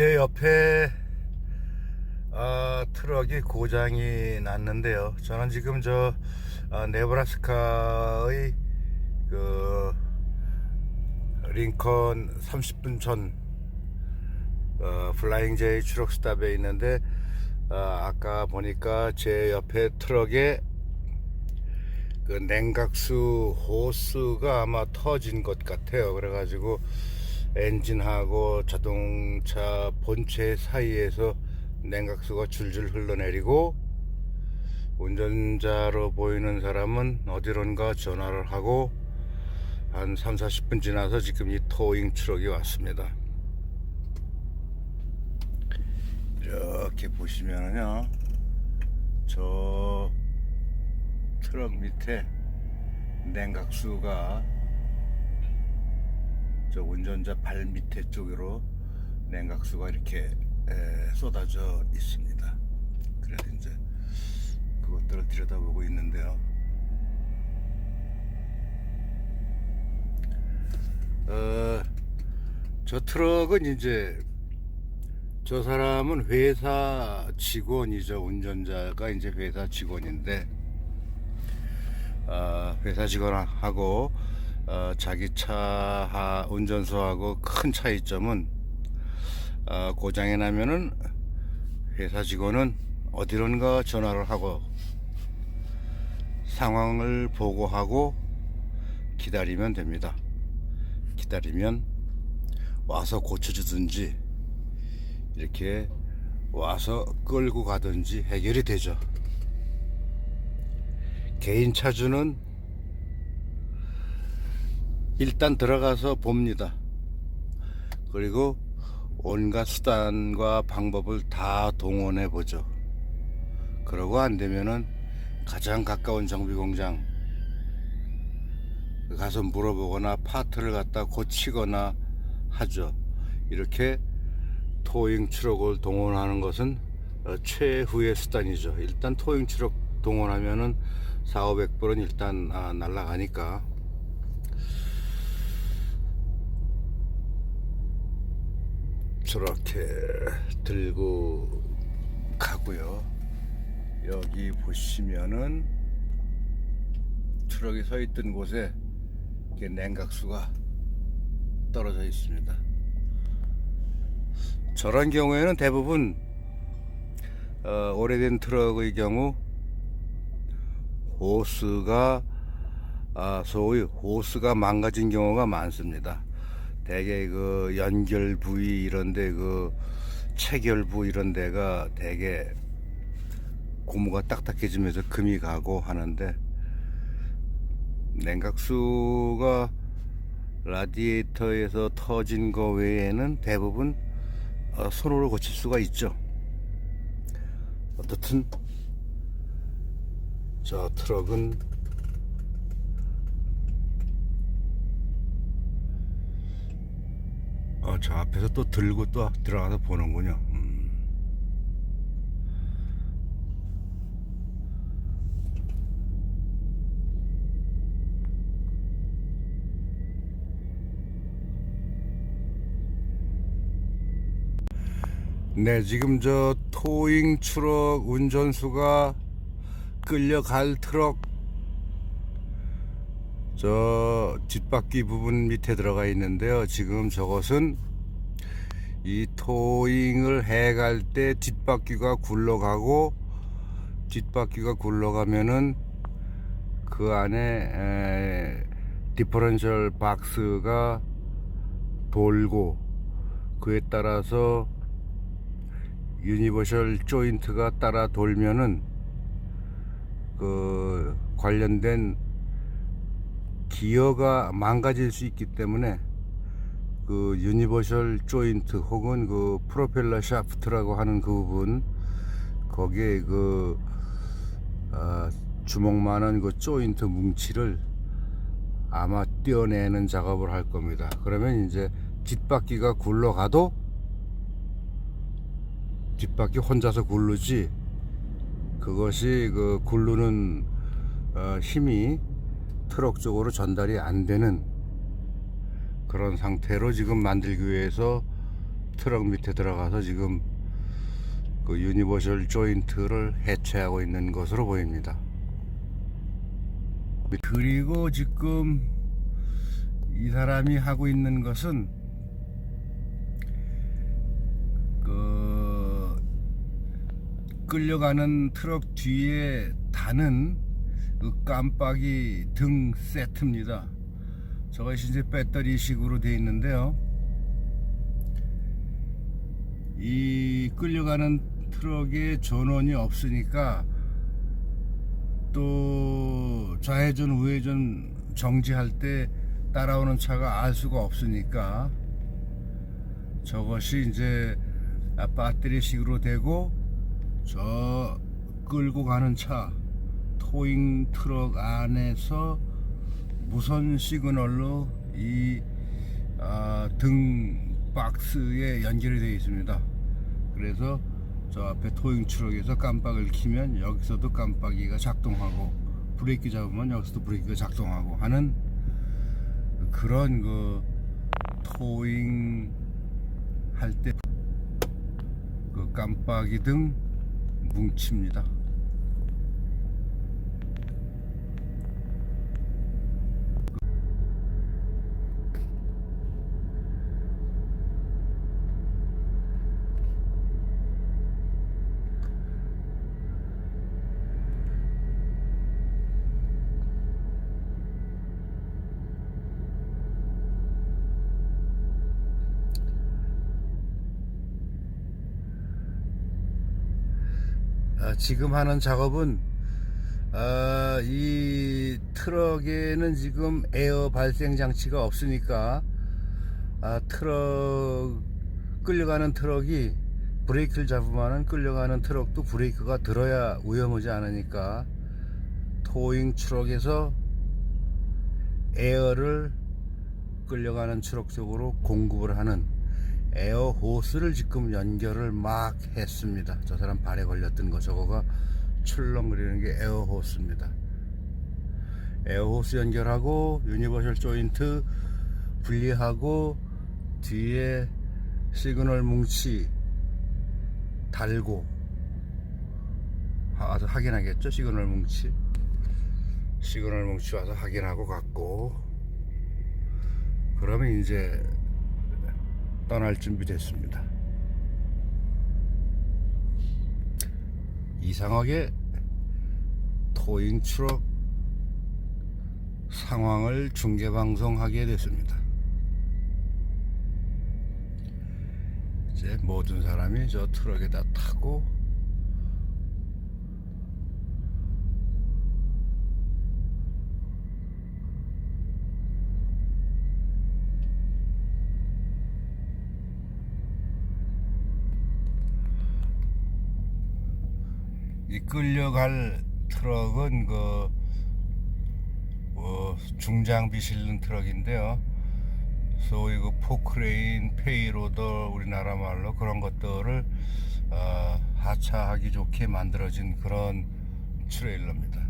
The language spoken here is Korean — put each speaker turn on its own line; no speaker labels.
제 옆에 아, 트럭이 고장이 났는데요. 저는 지금 저 아, 네브라스카의 그 링컨 30분 전 어, 플라잉 제이 추럭 스탑에 있는데 아, 아까 보니까 제 옆에 트럭에 그 냉각수 호스가 아마 터진 것 같아요. 그래가지고 엔진하고 자동차 본체 사이에서 냉각수가 줄줄 흘러내리고 운전자로 보이는 사람은 어디론가 전화를 하고 한 3, 40분 지나서 지금 이 토잉 트럭이 왔습니다. 이렇게 보시면은요, 저 트럭 밑에 냉각수가 저 운전자 발 밑에 쪽으로 냉각수가 이렇게 에, 쏟아져 있습니다. 그래서 이제 그것들을 들여다보고 있는데요. 어, 저 트럭은 이제 저 사람은 회사 직원이죠. 운전자가 이제 회사 직원인데 어, 회사 직원하고 어, 자기 차 운전수하고 큰 차이점은 어, 고장이 나면은 회사 직원은 어디론가 전화를 하고 상황을 보고하고 기다리면 됩니다. 기다리면 와서 고쳐주든지 이렇게 와서 끌고 가든지 해결이 되죠. 개인 차주는 일단 들어가서 봅니다. 그리고 온갖 수단과 방법을 다 동원해 보죠. 그러고 안 되면은 가장 가까운 정비 공장 가서 물어보거나 파트를 갖다 고치거나 하죠. 이렇게 토잉 트럭을 동원하는 것은 어, 최후의 수단이죠. 일단 토잉 트럭 동원하면은 4, 500불은 일단 아, 날라가니까 저렇게 들고 가고요. 여기 보시면은 트럭이 서 있던 곳에 냉각수가 떨어져 있습니다. 저런 경우에는 대부분 어, 오래된 트럭의 경우 호스가 아, 소위 호스가 망가진 경우가 많습니다. 대개 그 연결 부위 이런데 그 체결부 이런 데가 대개 고무가 딱딱해지면서 금이 가고 하는데 냉각수가 라디에이터에서 터진 거 외에는 대부분 어, 손으로 고칠 수가 있죠. 어떻든 저 트럭은 저 앞에서 또 들고 또 들어가서 보는군요. 음. 네, 지금 저 토잉 트럭 운전수가 끌려갈 트럭 저 뒷바퀴 부분 밑에 들어가 있는데요. 지금 저것은 이 토잉을 해갈 때 뒷바퀴가 굴러가고 뒷바퀴가 굴러가면은 그 안에 에, 디퍼런셜 박스가 돌고 그에 따라서 유니버셜 조인트가 따라 돌면은 그 관련된 기어가 망가질 수 있기 때문에 그 유니버셜 조인트 혹은 그 프로펠러 샤프트라고 하는 그 부분 거기에 그 아, 주먹만한 그 조인트 뭉치를 아마 떼어내는 작업을 할 겁니다. 그러면 이제 뒷바퀴가 굴러가도 뒷바퀴 혼자서 굴르지 그것이 그 굴르는 어, 힘이 트럭 쪽으로 전달이 안 되는 그런 상태로 지금 만들기 위해서 트럭 밑에 들어가서 지금 그 유니버셜 조인트를 해체하고 있는 것으로 보입니다. 그리고 지금 이 사람이 하고 있는 것은 그 끌려가는 트럭 뒤에 다는 그 깜빡이 등 세트입니다. 저것이 이제 배터리식으로 되어 있는데요. 이 끌려가는 트럭에 전원이 없으니까 또 좌회전 우회전 정지할 때 따라오는 차가 알 수가 없으니까 저것이 이제 아, 배터리식으로 되고 저 끌고 가는 차 토잉 트럭 안에서 무선 시그널로 이 아, 등 박스에 연결이 되어 있습니다. 그래서 저 앞에 토잉 트럭에서 깜빡을 키면 여기서도 깜빡이가 작동하고 브레이크 잡으면 여기서도 브레이크가 작동하고 하는 그런 그 토잉 할 때 그 깜빡이 등 뭉칩니다. 지금 하는 작업은 아, 이 트럭에는 지금 에어 발생 장치가 없으니까 아, 트럭 끌려가는 트럭이 브레이크를 잡으면은 끌려가는 트럭도 브레이크가 들어야 위험하지 않으니까 토잉 트럭에서 에어를 끌려가는 트럭 쪽으로 공급을 하는 에어 호스를 지금 연결을 막 했습니다. 저 사람 발에 걸렸던 거 저거가 출렁거리는 게 에어 호스입니다. 에어 호스 연결하고 유니버셜 조인트 분리하고 뒤에 시그널 뭉치 달고 와서 확인하겠죠 시그널 뭉치 시그널 뭉치 와서 확인하고 갔고 그러면 이제 떠날 준비 됐습니다. 이상하게 토잉 트럭 상황을 중계 방송하게 됐습니다. 이제 모든 사람이 저 트럭에다 타고 이 끌려갈 트럭은 그 어, 중장비 실는 트럭인데요. 소위 그 포크레인, 페이로더 우리나라 말로 그런 것들을 어, 하차하기 좋게 만들어진 그런 트레일러입니다.